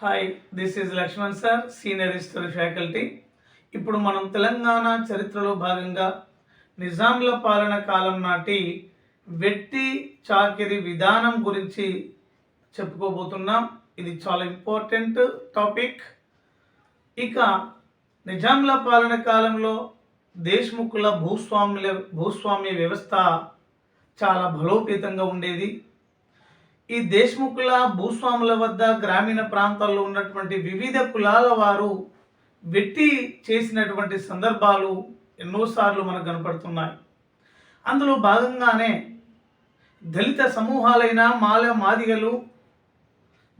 Hi this is Laxman sir senior history faculty ఇప్పుడు మనం తెలంగాణ చరిత్రలో భాగంగా నిజాంల పాలన కాలం నాటి వెట్టి చాకిరి విధానం గురించి చెప్పుకోబోతున్నాం. ఇది చాలా ఇంపార్టెంట్ టాపిక్ ఇక నిజాంల పాలన కాలంలో దేశ్ముఖుల భూస్వాముల భూస్వామ్య వ్యవస్థ చాలా బలోపేతంగా ఉండేది. ఈ దేశ్ముఖుల భూస్వాముల వద్ద గ్రామీణ ప్రాంతాల్లో ఉన్నటువంటి వివిధ కులాల వారు వెట్టి చేసినటువంటి సందర్భాలు ఎన్నోసార్లు మనకు కనపడుతున్నాయి. అందులో భాగంగానే దళిత సమూహాలైన మాల మాదిగలు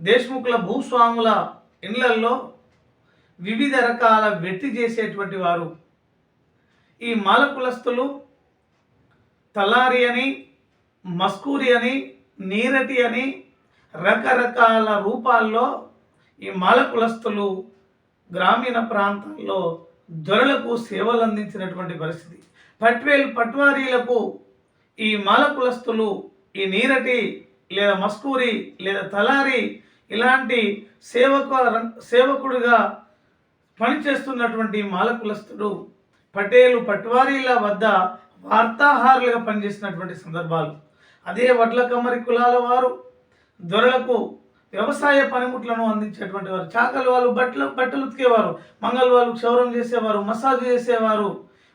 దేశ్ముఖుల భూస్వాముల ఇళ్ళల్లో వివిధ రకాల వెట్టి చేసేటువంటి వారు. ఈ మాల కులస్తులు తలారి అని మస్కూరి అని నీరటి అని రకరకాల రూపాల్లో ఈ మాల కులస్తులు గ్రామీణ ప్రాంతాల్లో దొరలకు సేవలు అందించినటువంటి పరిస్థితి. పట్వేల్ పట్వారీలకు ఈ మాల కులస్తులు ఈ నీరటి లేదా మస్కూరి లేదా తలారి ఇలాంటి సేవకు సేవకుడిగా పనిచేస్తున్నటువంటి మాల కులస్తుడు పటేలు పట్వారీల వద్ద వార్తాహారులుగా పనిచేసినటువంటి సందర్భాలు. అదే వడ్ల కమ్మరి కులాల వారు దొరలకు వ్యవసాయ పనిముట్లను అందించేటువంటి వారు చాకలి వాళ్ళు బట్టలు బట్టలు ఉతికేవారు మంగళ వాళ్ళు క్షౌరం చేసేవారు మసాజ్ చేసేవారు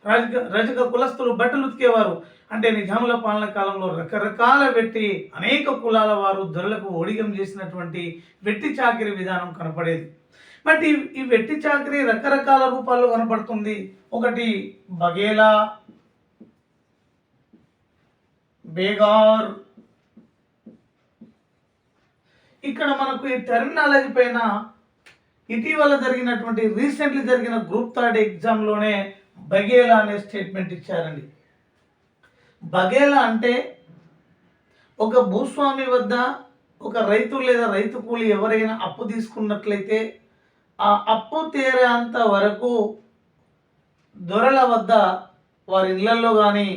రజక రజక కులస్తులు బట్టలు ఉతికేవారు అంటే నిజాముల పాలన కాలంలో రకరకాల వెట్టి అనేక కులాల వారు దొరలకు ఒడిగం చేసినటువంటి వెట్టి చాకిరి విధానం కనపడేది. బట్ ఈ ఈ వెట్టి చాకరీ రకరకాల రూపాల్లో కనపడుతుంది. ఒకటి బగేలా బేగార్. ఇక్కడ మనకు ఈ టెర్మినాలజీ పైన ఇటీవల జరిగినటువంటి రీసెంట్లీ జరిగిన గ్రూప్ థర్డ్ ఎగ్జామ్లోనే బగేలా అనే స్టేట్మెంట్ ఇచ్చారండి. బగేలా అంటే ఒక భూస్వామి వద్ద ఒక రైతు లేదా రైతు కూలి ఎవరైనా అప్పు తీసుకున్నట్లయితే ఆ అప్పు తీరేంత వరకు దొరల వద్ద వారి ఇళ్ళలో కానీ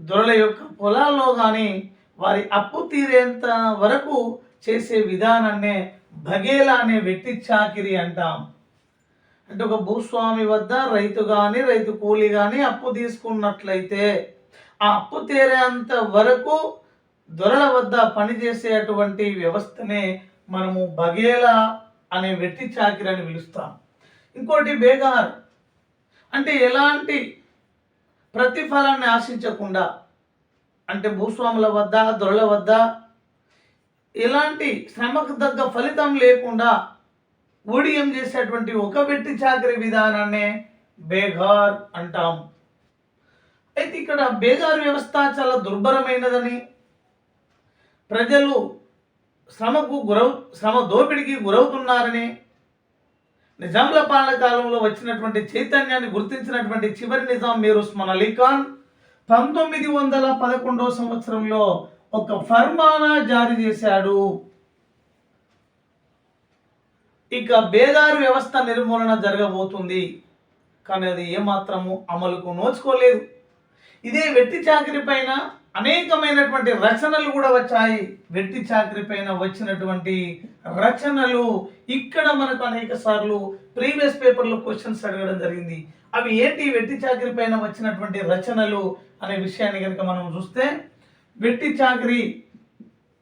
దొరల యొక్క పొలాల్లో కానీ వారి అప్పు తీరేంత వరకు చేసే విధానాన్నే బగేలా అనే వెట్టి చాకిరి అంటాం. అంటే ఒక భూస్వామి వద్ద రైతు కానీ రైతు కూలి కానీ అప్పు తీసుకున్నట్లయితే ఆ అప్పు తీరేంత వరకు దొరల వద్ద పనిచేసేటువంటి వ్యవస్థనే మనము బగేలా అనే వెట్టి చాకిరి అని పిలుస్తాం. ఇంకోటి బేగార్. అంటే ఎలాంటి ప్రతిఫలాన్ని ఆశించకుండా అంటే భూస్వాముల వద్ద దొరల వద్ద ఎలాంటి శ్రమకు తగ్గ ఫలితం లేకుండా ఊడియం చేసేటువంటి ఒక వెట్టి చాకరీ విధానాన్నే బేగార్ అంటాం. అయితే ఇక్కడ బేగార్ వ్యవస్థ చాలా దుర్భరమైనదని ప్రజలు శ్రమకు గురవు శ్రమ దోపిడికి గురవుతున్నారని నిజాంల పాలన కాలంలో వచ్చినటువంటి చైతన్యాన్ని గుర్తించినటువంటి చివరి నిజాం మీరు ఉస్మాన్ అలీ ఖాన్. పంతొమ్మిది వందల పదకొండవ సంవత్సరంలో ఒక ఫర్మానా జారీ చేశాడు. ఇక బేదారు వ్యవస్థ నిర్మూలన జరగబోతుంది. కానీ అది ఏమాత్రము అమలుకు నోచుకోలేదు. ఇదే వెట్టి చాకరి పైన అనేకమైనటువంటి రచనలు కూడా వచ్చాయి. వెట్టి చాకరి పైన వచ్చినటువంటి రచనలు ఇక్కడ మనకు అనేక సార్లు ప్రీవియస్ పేపర్లో క్వశ్చన్స్ అడగడం జరిగింది. అవి ఏంటి? వెట్టి చాకరి పైన వచ్చినటువంటి రచనలు అనే విషయాన్ని కనుక మనం చూస్తే వెట్టి చాకరి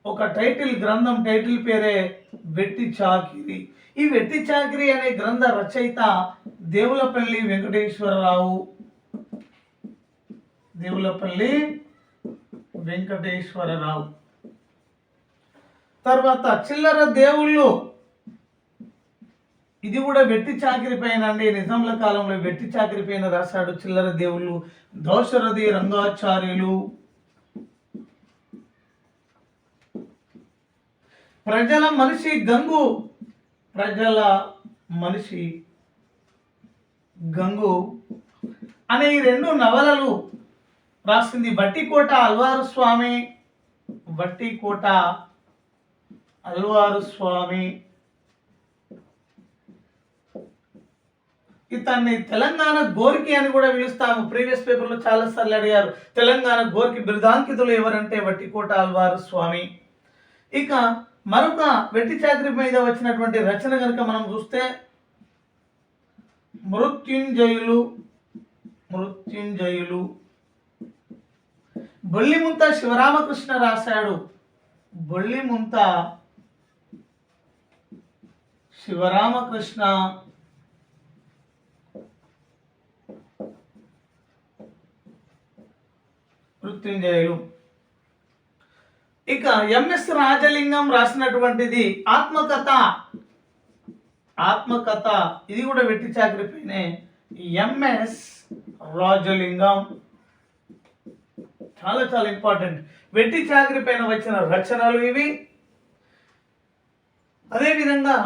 ఒక టైటిల్ గ్రంథం టైటిల్ పేరే వెట్టి చాకిరి. ఈ వెట్టి చాకిరి అనే గ్రంథ రచయిత దేవులపల్లి వెంకటేశ్వరరావు. దేవులపల్లి వెంకటేశ్వరరావు. తర్వాత చిల్లర దేవుళ్ళు. ఇది కూడా వెట్టి చాకిరి పైన అండి నిజాంల కాలంలో వెట్టి చాకిరి పైన రాశాడు చిల్లర దేవుళ్ళు. దోశరథి రంగాచార్యులు. ప్రజల మనిషి గంగు. ప్రజల మనిషి గంగు. అనే ఈ రెండు నవలలు రాసింది బట్టికోట అల్వారు స్వామి బట్టికోట అల్వారు స్వామి. ఇతన్ని తెలంగాణ గోరికి అని కూడా పిలుస్తాము. ప్రీవియస్ పేపర్లో చాలా సార్లు అడిగారు. తెలంగాణ గోరికి బిరుదాంకితులు ఎవరంటే వట్టికోట అల్వారు స్వామి. ఇక మరొక వెట్టి చాకరి మీద వచ్చినటువంటి రచన కనుక మనం చూస్తే మృత్యుంజయులు మృత్యుంజయులు బొల్లిముంత శివరామకృష్ణ రాశాడు. బొల్లిముంత శివరామకృష్ణ. మృత్యుంజయులు. ఇక ఎంఎస్ రాజలింగం రాసినటువంటిది ఆత్మకథ. ఆత్మకథ. ఇది కూడా వెట్టి చాకరిపైనే ఎంఎస్ రాజలింగం. చాలా చాలా ఇంపార్టెంట్ వెట్టి చాకరి పైన వచ్చిన రచనలు ఇవి. అదేవిధంగా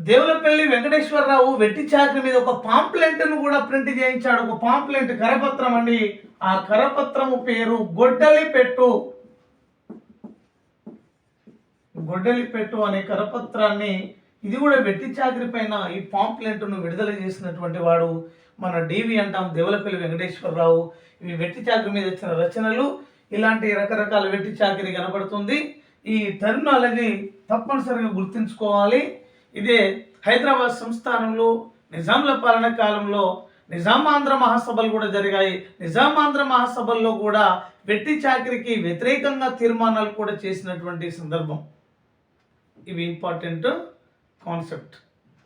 దేవులపల్లి వెంకటేశ్వరరావు వెట్టి చాకరి మీద ఒక పాంప్లెంట్ను కూడా ప్రింట్ చేయించాడు. ఒక పాంప్లెంట్ కరపత్రం అండి. ఆ కరపత్రము పేరు గొడ్డలి పెట్టు గొడ్డలి పెట్టు అనే కరపత్రాన్ని ఇది కూడా వెట్టి చాకరి పైన ఈ పాంప్లెంట్ను విడుదల చేసినటువంటి వాడు. మన డివి అంటాం దేవులపల్లి వెంకటేశ్వరరావు. ఇవి వెట్టి చాకరి మీద వచ్చిన రచనలు. ఇలాంటి రకరకాల వెట్టి చాకరి కనబడుతుంది. ఈ టెర్మినాలజీ తప్పనిసరిగా గుర్తుంచుకోవాలి. ఇదే హైదరాబాద్ సంస్థానంలో నిజాంల పాలన కాలంలో నిజామాంధ్ర మహాసభలు కూడా జరిగాయి. నిజామాంధ్ర మహాసభల్లో కూడా వెట్టి చాకరికి వ్యతిరేకంగా తీర్మానాలు కూడా చేసినటువంటి సందర్భం. ఇవి important concept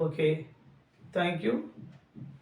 okay thank you